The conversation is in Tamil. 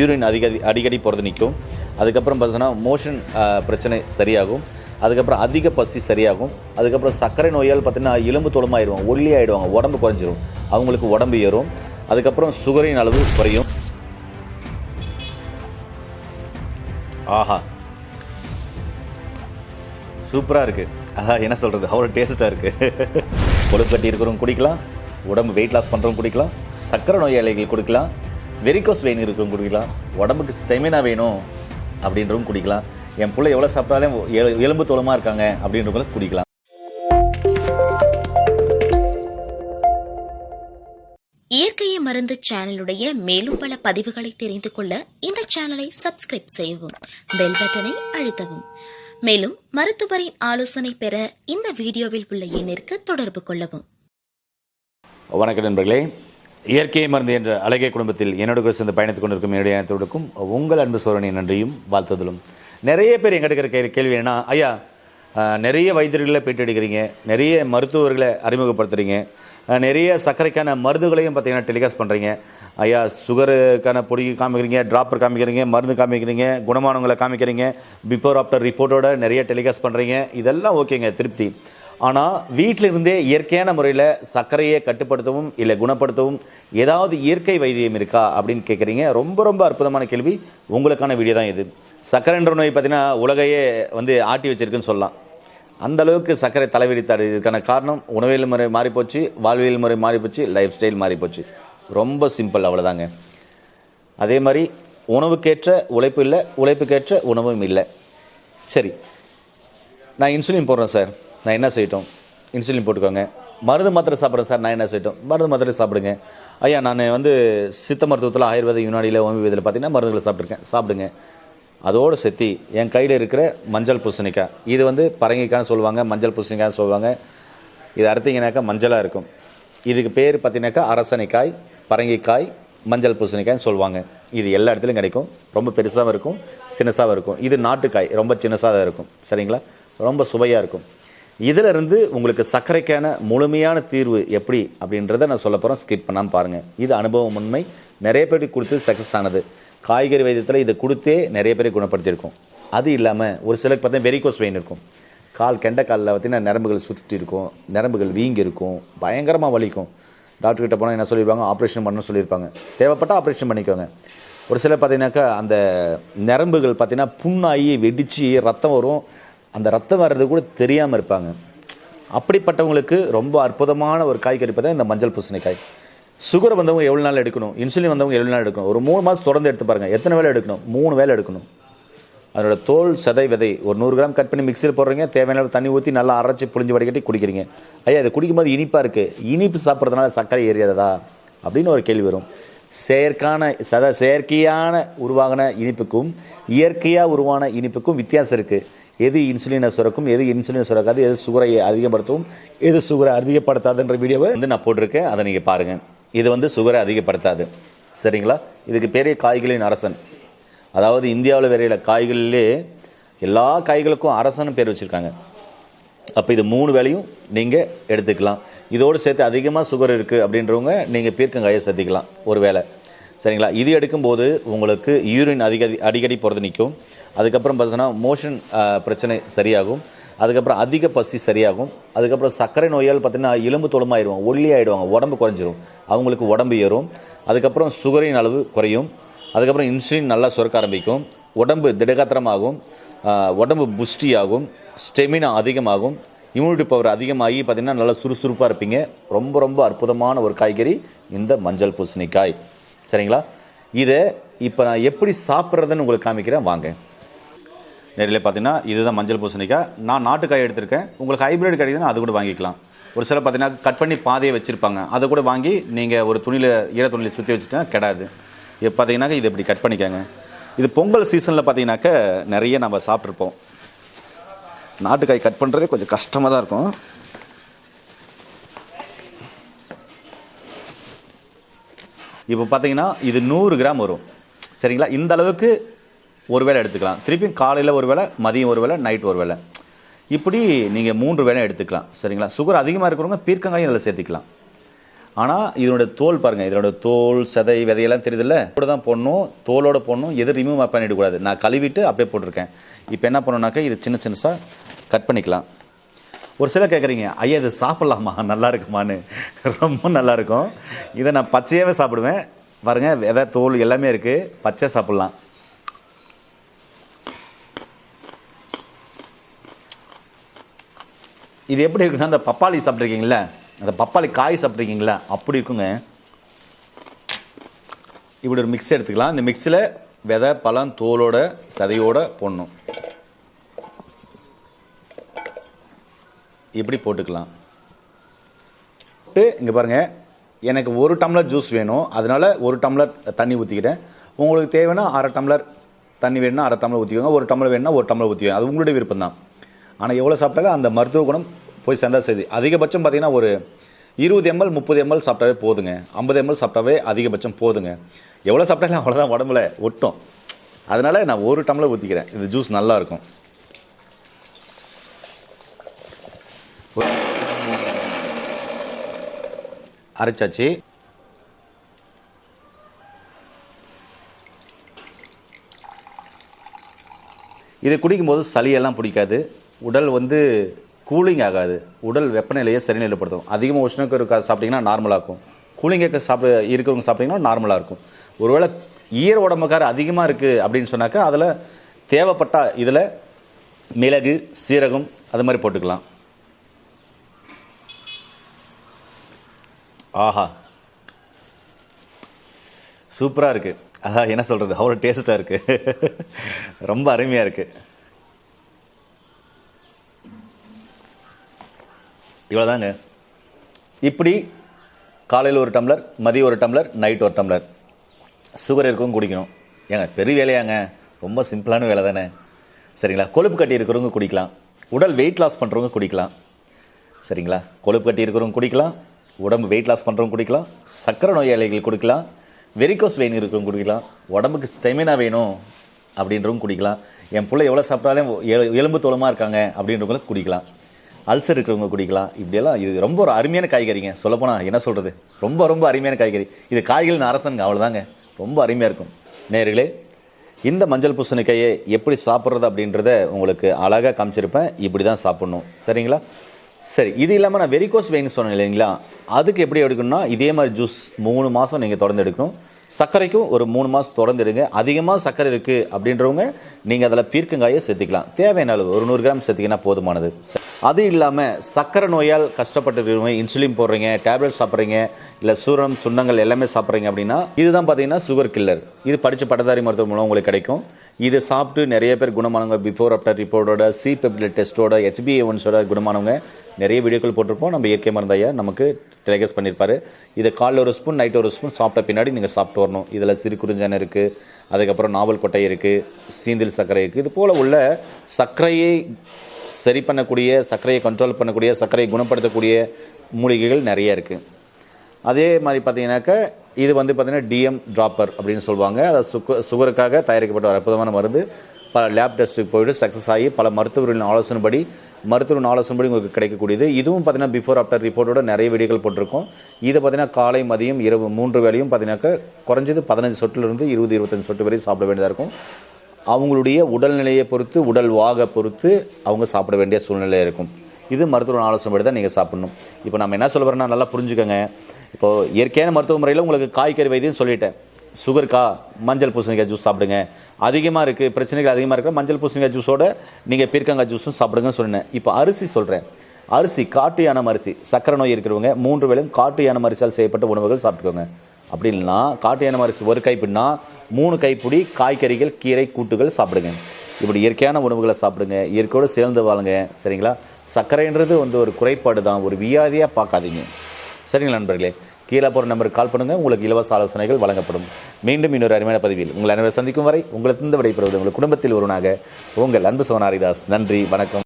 யூரின் அதிக அடிக்கடி போகிறது நிற்கும் அதுக்கப்புறம் பார்த்தீங்கன்னா மோஷன் பிரச்சனை சரியாகும். அதுக்கப்புறம் அதிக பசி சரியாகும். அதுக்கப்புறம் சர்க்கரை நோயால் பார்த்தீங்கன்னா எலும்பு தொழுமாயிடுவாங்க ஒல்லி ஆயிடுவாங்க உடம்பு குறைஞ்சிரும். அவங்களுக்கு உடம்பு ஏறும். அதுக்கப்புறம் சுகரின் அளவு குறையும். ஆஹா. சூப்பராக இருக்குது ஆஹா என்ன சொல்கிறது அவ்வளோ டேஸ்ட்டாக இருக்குது கொழுக்கட்டி இருக்கிறவங்க குடிக்கலாம். உடம்பு வெயிட் லாஸ் பண்ணுறவங்க குடிக்கலாம். சர்க்கரை நோயாளிகள் குடிக்கலாம். வெரிகோஸ் வெயின் இருக்கிறவங்க குடிக்கலாம். உடம்புக்கு ஸ்டெமினா வேணும் அப்படின்றவங்க குடிக்கலாம். என் பிள்ளை எவ்வளோ சாப்பிட்டாலும் எலும்பு தோலமாக இருக்காங்க அப்படின்றவங்களும் குடிக்கலாம். இயற்கையை மருந்து சேனலுடைய மேலும் பல பதிவுகளை தெரிந்து கொள்ள இந்த சேனலை சப்ஸ்கிரைப் செய்யவும் பெல் பட்டனை அழுத்தவும். மேலும் மருத்துவரின் ஆலோசனை பெற இந்த வீடியோவில் உள்ள எண்ணிற்கு தொடர்பு கொள்ளவும். வணக்கம் நண்பர்களே. இயற்கை மருந்து என்ற அழகிய குடும்பத்தில் என்னோட கூட சேர்ந்து பயணித்துக் கொண்டிருக்கும் என்னுடைய அனைத்தோடுக்கும் உங்கள் அன்பு சோழனை நன்றியும் வாழ்த்துதலும். நிறைய பேர் எங்கிட்ட இருக்கிற கேள்வி கேள்வி என்ன ஐயா நிறைய வைத்தியர்களை பேட்டி எடுக்கிறீங்க நிறைய மருத்துவர்களை அறிமுகப்படுத்துறீங்க நிறைய சர்க்கரைக்கான மருந்துகளையும் பார்த்தீங்கன்னா டெலிகாஸ்ட் பண்ணுறீங்க ஐயா சுகருக்கான பொடி காமிக்கிறீங்க ட்ராப்பர் காமிக்கிறீங்க மருந்து காமிக்கிறீங்க குணமானவங்களை காமிக்கிறீங்க பிஃபோர் ஆஃப்டர் ரிப்போர்ட்டோட நிறைய டெலிகாஸ்ட் பண்ணுறீங்க இதெல்லாம் ஓகேங்க திருப்தி. ஆனால் வீட்டில் இருந்தே இயற்கையான முறையில் சர்க்கரையை கட்டுப்படுத்தவும் இல்லை குணப்படுத்தவும் ஏதாவது இயற்கை வைத்தியம் இருக்கா அப்படின்னு கேட்குறீங்க ரொம்ப ரொம்ப அற்புதமான கேள்வி. உங்களுக்கான வீடியோ தான் இது. சர்க்கரைன்ற நோய் பார்த்தீங்கன்னா உலகையே வந்து ஆட்டி வச்சிருக்குன்னு சொல்லலாம். அந்த அளவுக்கு சர்க்கரை தலைவிரித்தாடு. இதுக்கான காரணம் உணவியல் முறை மாறிப்போச்சு வாழ்வியல் முறை மாறிப்போச்சு லைஃப் ஸ்டைல் மாறிப்போச்சு. ரொம்ப சிம்பிள் அவ்வளோதாங்க அதே மாதிரி உணவுக்கேற்ற உழைப்பு இல்லை உழைப்புக்கேற்ற உணவும் இல்லை. சரி. நான் இன்சுலின் போடுறேன் சார் நான் என்ன செய்யட்டும்? இன்சுலின் போட்டுக்கோங்க. மருந்து மாத்திரை சாப்பிட்றேன் சார் நான் என்ன செய்யட்டும்? மருந்து மாத்திரை சாப்பிடுங்க. ஐயா நான் வந்து சித்த மருத்துவத்தில் ஆயுர்வேத யுனானியில் ஹோமியோபதியில் பார்த்தீங்கன்னா மருந்துகளை சாப்பிட்ருக்கேன் சாப்பிடுங்க. அதோடு செத்தி என் கையில் இருக்கிற மஞ்சள் பூசணிக்காய். இது வந்து பரங்கிக்கான்னு சொல்லுவாங்க மஞ்சள் பூசணிக்காய்னு சொல்லுவாங்க. இது அறுத்தீங்கன்னாக்கா மஞ்சளாக இருக்கும். இதுக்கு பேர் பார்த்தீங்கன்னாக்கா அரசனைக்காய் பரங்கிக்காய் மஞ்சள் பூசணிக்காய்னு சொல்லுவாங்க. இது எல்லா இடத்துலையும் கிடைக்கும். ரொம்ப பெருசாகவும் இருக்கும் சின்னசாகவும் இருக்கும். இது நாட்டுக்காய். ரொம்ப சின்னசாக தான் இருக்கும். சரிங்களா? ரொம்ப சுவையாக இருக்கும். இதில் இருந்து உங்களுக்கு சர்க்கரைக்கான முழுமையான தீர்வு எப்படி அப்படின்றத நான் சொல்ல போகிறோம் ஸ்கிப் பண்ணாமல் பாருங்கள் இது அனுபவம் உண்மை. நிறைய பேருக்கு கொடுத்து சக்ஸஸ் ஆனது. காய்கறி வைத்தியத்தில் இதை கொடுத்தே நிறைய பேரை குணப்படுத்தியிருக்கோம். அது இல்லாமல் ஒரு சிலருக்கு பார்த்தீங்கன்னா வெரிகோஸ் வெயின் இருக்கும். கால் கெண்ட காலில் பார்த்தீங்கன்னா நரம்புகள் சுற்றி இருக்கும். நரம்புகள் வீங்கி இருக்கும். பயங்கரமாக வலிக்கும். டாக்டர்கிட்ட போனால் என்ன சொல்லியிருப்பாங்க ஆப்ரேஷன் பண்ணணும்னு சொல்லியிருப்பாங்க. தேவைப்பட்டால் ஆப்ரேஷன் பண்ணிக்கோங்க. ஒரு சிலர் பார்த்தீங்கன்னாக்கா அந்த நரம்புகள் பார்த்திங்கன்னா புண்ணாகி வெடித்து ரத்தம் வரும். அந்த ரத்தம் வர்றது கூட தெரியாமல் இருப்பாங்க. அப்படிப்பட்டவங்களுக்கு ரொம்ப அற்புதமான ஒரு காய்கறி பார்த்தா இந்த மஞ்சள் பூசணிக்காய் சுகர் வந்தவங்க எவ்வளோ நாள் எடுக்கணும்? இன்சுலின் வந்தவங்க எவ்வளோ நாள் எடுக்கணும்? ஒரு மூணு மாதம் தொடர்ந்து எடுத்து பாருங்கள் எத்தனை வேலை எடுக்கணும்? மூணு வேலை எடுக்கணும். அதோட தோல் சதை விதை. ஒரு நூறு கிராம் கட் பண்ணி மிக்சியில் போடுறீங்க. தேவையான தண்ணி ஊற்றி நல்லா அரைச்சி புளிஞ்சு வடிகட்டி குடிக்கிறீங்க. ஐயா இதை குடிக்கும்போது இனிப்பாக இருக்குது இனிப்பு சாப்பிட்றதுனால சர்க்கரை ஏறியதா அப்படின்னு ஒரு கேள்வி வரும். செயற்கான சத செயற்கையான உருவாகின இனிப்புக்கும் இயற்கையாக உருவான இனிப்புக்கும் வித்தியாசம் இருக்குது எது இன்சுலினை சுரக்கும் எது இன்சுலினை சுரக்காது எது சுகரை அதிகப்படுத்தும் எது சுகரை அதிகப்படுத்தாதுன்ற வீடியோவை வந்து நான் போட்டிருக்கேன். அதை நீங்கள் பாருங்கள் இது வந்து சுகரை அதிகப்படுத்தாது. சரிங்களா? இதுக்கு பெரிய காய்களின் அரசன். அதாவது இந்தியாவில் விரையில காய்களிலே எல்லா காய்களுக்கும் அரசன்னு பேர் வச்சுருக்காங்க. அப்போ இது மூணு வேலையும் நீங்கள் எடுத்துக்கலாம். இதோடு சேர்த்து அதிகமாக சுகர் இருக்குது அப்படின்றவங்க நீங்கள் பீர்க்கங்காயை சேர்த்திக்கலாம் ஒரு வேளை. சரிங்களா? இது எடுக்கும்போது உங்களுக்கு யூரின் அதிக அடிக்கடி போகிறது நிற்கும் அதுக்கப்புறம் பார்த்தீங்கன்னா மோஷன் பிரச்சனை சரியாகும். அதுக்கப்புறம் அதிக பசி சரியாகும். அதுக்கப்புறம் சர்க்கரை நோயால் பார்த்தீங்கன்னா எலும்பு தொழுமாயிடுவோம் ஒல்லி ஆகிடுவாங்க உடம்பு குறைஞ்சிரும். அவங்களுக்கு உடம்பு ஏறும். அதுக்கப்புறம் சுகரின் அளவு குறையும். அதுக்கப்புறம் இன்சுலின் நல்லா சுரக்க ஆரம்பிக்கும். உடம்பு திடகாத்திரமாகும். உடம்பு உடம்பு புஷ்டியாகும். ஸ்டெமினா அதிகமாகும். இம்யூனிட்டி பவர் அதிகமாகி பார்த்திங்கன்னா நல்லா சுறுசுறுப்பாக இருப்பீங்க. ரொம்ப ரொம்ப அற்புதமான ஒரு காய்கறி இந்த மஞ்சள் பூசணிக்காய். சரிங்களா? இதை இப்போ நான் எப்படி சாப்பிட்றதுன்னு உங்களுக்கு காமிக்கிறேன் வாங்க. நேரில் பார்த்தீங்கன்னா இதுதான் மஞ்சள் பூசணிக்காய். நான் நாட்டுக்காய் எடுத்திருக்கேன். உங்களுக்கு ஹைப்ரிட் கிடைக்குதுன்னா அது கூட வாங்கிக்கலாம். ஒரு சில பார்த்தீங்கன்னா கட் பண்ணி பாதையை வச்சுருப்பாங்க. அதை கூட வாங்கி நீங்கள் ஒரு துணியில் ஈர துணியில் சுற்றி வச்சுட்டா கிடையாது இப்போ பார்த்தீங்கன்னாக்க இது இப்படி கட் பண்ணிக்கோங்க. இது பொங்கல் சீசனில் பார்த்தீங்கன்னாக்கா நிறைய நம்ம சாப்பிட்ருப்போம் நாட்டுக்காய் கட் பண்ணுறதே கொஞ்சம் கஷ்டமாக தான் இருக்கும். இப்போ பார்த்தீங்கன்னா இது நூறு கிராம் வரும். சரிங்களா? இந்த அளவுக்கு ஒரு வேளை எடுத்துக்கலாம். திருப்பியும் காலையில் ஒரு வேளை மதியம் ஒரு வேளை நைட் ஒரு வேளை. இப்படி நீங்கள் மூன்று வேளை எடுத்துக்கலாம். சரிங்களா? சுகர் அதிகமாக இருக்கிறவங்க பீர்க்கங்காயும் இதில் சேர்த்துக்கலாம். ஆனால் இதனுடைய தோல் பாருங்கள் இதனோட தோல் சதை விதையெல்லாம் தெரியுதுல்ல? கூட தான் போடணும். தோலோட போடணும். எது ரிமூவ் பண்ணிடக்கூடாது. நான் கழுவிட்டு அப்படியே போட்டிருக்கேன். இப்போ என்ன பண்ணணுனாக்கா இது சின்ன சின்னசாக கட் பண்ணிக்கலாம். ஒரு சிலர் கேட்குறீங்க ஐயா இது சாப்பிட்லாமா? நல்லா இருக்குமான்னு. ரொம்ப நல்லா இருக்கும். இதை நான் பச்சையாகவே சாப்பிடுவேன். பாருங்கள் விதை தோல் எல்லாமே இருக்குது பச்சை சாப்பிட்லாம். இது எப்படி இருக்குன்னா அந்த பப்பாளி சாப்பிட்ருக்கீங்களா அந்த பப்பாளி காய் சாப்பிட்ருக்கீங்களா அப்படி இருக்குங்க. இப்படி ஒரு மிக்ஸ் எடுத்துக்கலாம். இந்த மிக்ஸில் விதை பழம் தோலோட சதையோடு போடணும். எப்படி போட்டுக்கலாம்? இங்கே பாருங்கள் எனக்கு ஒரு டம்ளர் ஜூஸ் வேணும். அதனால ஒரு டம்ளர் தண்ணி ஊற்றிக்கிறேன் உங்களுக்கு தேவைன்னா அரை டம்ளர் தண்ணி வேணும்னா அரை டம்ளர் ஊற்றிக்கோங்க ஒரு டம்ளர் வேணும்னா ஒரு டம்ளர் ஊற்றிக்கோங்க அது உங்களுடைய விருப்பம் தான் ஆனால் எவ்வளோ சாப்பிட்டாலும் அந்த மருத்துவ குணம் போய் சேர்ந்தா சரி. அதிகபட்சம் பார்த்தீங்கன்னா ஒரு இருபது எம்எல் முப்பது எம்எல் சாப்பிட்டாவே போதுங்க. ஐம்பது எம்எல் சாப்பிட்டாவே அதிகபட்சம் போதுங்க. எவ்வளோ சாப்பிட்டாலும் அவ்வளோதான் உடம்புல ஒட்டும். அதனால நான் ஒரு டம்ளர் ஊற்றிக்கிறேன் இந்த ஜூஸ் நல்லாயிருக்கும் அரைச்சாச்சு. இதை குடிக்கும்போது சளியெல்லாம் பிடிக்காது. உடல் வந்து கூலிங் ஆகாது. உடல் வெப்பநிலையை சரிநிலைப்படுத்தும். அதிகமாக உஷ்ணக்கு இருக்க சாப்பிட்டீங்கன்னா நார்மலாக இருக்கும். கூலிங்க சாப்பிட இருக்கிறவங்க சாப்பிட்டீங்கன்னா நார்மலாக இருக்கும். ஒருவேளை ஈர உடம்புக்கார அதிகமாக இருக்குது அப்படின்னு சொன்னாக்கா அதில் தேவைப்பட்டால் இதில் மிளகு சீரகம் அது மாதிரி போட்டுக்கலாம். ஆஹா. சூப்பராக இருக்குது ஆஹா என்ன சொல்கிறது அவ்வளோ டேஸ்ட்டாக இருக்குது ரொம்ப அருமையாக இருக்குது இவ்வளோதாங்க இப்படி காலையில் ஒரு டம்ளர் மதியம் ஒரு டம்ளர் நைட் ஒரு டம்ளர். சுகர் இருக்கவும் குடிக்கணும். ஏங்க பெரிய வேலையாங்க. ரொம்ப சிம்பிளான வேலை தானே சரிங்களா? கொழுப்பு கட்டி இருக்கிறவங்க குடிக்கலாம். உடல் வெயிட் லாஸ் பண்ணுறவங்க குடிக்கலாம். சரிங்களா? கொழுப்பு கட்டி இருக்கிறவங்க குடிக்கலாம். உடம்பு வெயிட் லாஸ் பண்ணுறவங்க குடிக்கலாம் சக்கரை நோயாளிகள் குடிக்கலாம் வெரிகோஸ் வெயின் இருக்கிறவங்க குடிக்கலாம் உடம்புக்கு ஸ்டெமினா வேணும் அப்படின்றவங்க குடிக்கலாம். என் பிள்ளை எவ்வளோ சாப்பிட்டாலும் எலும்பு தோலமாக இருக்காங்க அப்படின்றவங்களுக்கு குடிக்கலாம். அல்சர் இருக்கிறவங்க குடிக்கலாம். இப்படியெல்லாம் இது ரொம்ப ஒரு அருமையான காய்கறிங்க. சொல்லப்போனால் என்ன சொல்கிறது ரொம்ப ரொம்ப அருமையான காய்கறி. இது காய்கறின்னு அரசனுங்க அவ்வளோதாங்க ரொம்ப அருமையாக இருக்கும். நேர்களே இந்த மஞ்சள் பூசணிக்காயை எப்படி சாப்பிட்றது அப்படின்றத உங்களுக்கு அழகாக காமிச்சிருப்பேன். இப்படி தான் சாப்பிட்ணும். சரிங்களா? சரி இது இல்லாமல் நான் வெரிகோஸ் வெயின் சொன்னேன் இல்லைங்களா? அதுக்கு எப்படி எடுக்கணும்னா இதே மாதிரி ஜூஸ் மூணு மாதம் நீங்கள் தொடர்ந்து எடுக்கணும். சர்க்கரைக்கும் ஒரு மூணு மாதம் தொடர்ந்து எடுங்க. அதிகமாக சர்க்கரை இருக்குது அப்படின்றவங்க நீங்கள் அதில் பீர்க்கங்காயை சேர்த்துக்கலாம். தேவையான அளவு ஒரு நூறு கிராம் சேர்த்திங்கன்னா போதுமானது. அது இல்லாமல் சர்க்கரை நோயால் கஷ்டப்பட்டு இருக்கிறவங்க இன்சுலின் போடுறீங்க டேப்லெட் சாப்பிட்றீங்க இல்லை சூரம் சுண்ணங்கள் எல்லாமே சாப்பிட்றீங்க அப்படின்னா இதுதான் பார்த்தீங்கன்னா சுகர் கில்லர் இது படித்த பட்டதாரி மருத்துவ மூலம் உங்களுக்கு கிடைக்கும். இதை சாப்பிட்டு நிறைய பேர் குணமானவங்க பிஃபோர் ஆஃப்டர் ரிப்போர்ட்டோட சி பெப்டில் டெஸ்ட்டோட ஹெச்பிஏ ஒன்ஸோட குணமானவங்க. நிறைய வீடியோக்கள் போட்டிருப்போம். நம்ம இயற்கை மருந்தையா நமக்கு டெலிகாஸ் பண்ணியிருப்பார். இதை காலைல ஒரு ஸ்பூன் நைட் ஒரு ஸ்பூன் சாப்பிட்ட பின்னாடி நீங்கள் சாப்பிட்டு வரணும். இதில் சிறு குறிஞ்சான இருக்குது அதுக்கப்புறம் நாவல் கொட்டை இருக்குது சீந்தில் சர்க்கரை இருக்குது இது போல் உள்ள சர்க்கரையை சரி பண்ணக்கூடிய சர்க்கரையை கண்ட்ரோல் பண்ணக்கூடிய சர்க்கரையை குணப்படுத்தக்கூடிய மூலிகைகள் நிறைய இருக்குது அதே மாதிரி பார்த்தீங்கன்னாக்கா இது வந்து பார்த்தீங்கன்னா டிஎம் ட்ராப்பர் அப்படின்னு சொல்லுவாங்க. அதை சுக்கு சுகருக்காக தயாரிக்கப்பட்ட ஒரு அற்புதமான மருந்து. பல லேப் டெஸ்ட்டுக்கு போயிட்டு சக்ஸஸ் ஆகி பல மருத்துவர்களின் ஆலோசனைப்படி மருத்துவரின் ஆலோசனைப்படி உங்களுக்கு கிடைக்கக்கூடியது. இதுவும் பார்த்தீங்கன்னா பிஃபோர் ஆஃப்டர் ரிப்போர்ட்டோட நிறைய வீடியோகள் போட்டிருக்கோம். இதை பார்த்தீங்கன்னா காலை மதியம் இரவு மூன்று வேளையும் பார்த்தீங்கன்னாக்கா குறைஞ்சது பதினஞ்சு சொட்டிலிருந்து இருபது இருபத்தஞ்சு சொட்டு வரை சாப்பிட வேண்டியதாக இருக்கும். அவங்களுடைய உடல்நிலையை பொறுத்து உடல் வாக பொறுத்து அவங்க சாப்பிட வேண்டிய சூழ்நிலை இருக்கும். இது மருத்துவ ஆலோசனைப்படி தான் நீங்கள் சாப்பிடணும். இப்போ நம்ம என்ன சொல்ல நல்லா புரிஞ்சுக்கோங்க. இப்போது இயற்கையான மருத்துவ முறையில் உங்களுக்கு காய்கறி வைத்தியம் சொல்லிட்டேன். சுகருக்கா மஞ்சள் பூசணிக்காய் ஜூஸ் சாப்பிடுங்க. அதிகமாக இருக்குது பிரச்சனைகள் அதிகமாக இருக்கிற மஞ்சள் பூசணிக்காய் ஜூஸோட நீங்கள் பீர்க்கங்காய் ஜூஸும் சாப்பிடுங்கன்னு சொன்னேன். இப்போ அரிசி சொல்கிறேன் அரிசி காட்டு யானம் அரிசி. சக்கரை நோய் இருக்கிறவங்க மூன்று வேளையும் காட்டு யானம் அரிசியால் செய்யப்பட்ட உணவுகள் சாப்பிட்டுக்கோங்க. அப்படி இல்லைன்னா காட்டு யானம் அரிசி ஒரு கைப்பிடினா மூணு கைப்பிடி காய்கறிகள் கீரை கூட்டுகள் சாப்பிடுங்க. இப்படி இயற்கையான உணவுகளை சாப்பிடுங்க. இயற்கையோடு சேர்ந்து வாழுங்க. சரிங்களா? சர்க்கரைன்றது வந்து ஒரு குறைபாடு தான் ஒரு வியாதியாக பார்க்காதீங்க. சரிங்களா நண்பர்களே? கீழே போகிற நம்பருக்கு கால் பண்ணுங்கள் உங்களுக்கு இலவச ஆலோசனைகள் வழங்கப்படும். மீண்டும் இன்னொரு அருமையான பதிவில் உங்கள் அனைவரை சந்திக்கும் வரை உங்களுக்கு இந்த விடைபெறுவது உங்கள் குடும்பத்தில் ஒருவனாக உங்கள் அன்பு சோனாரிதாஸ் நன்றி வணக்கம்.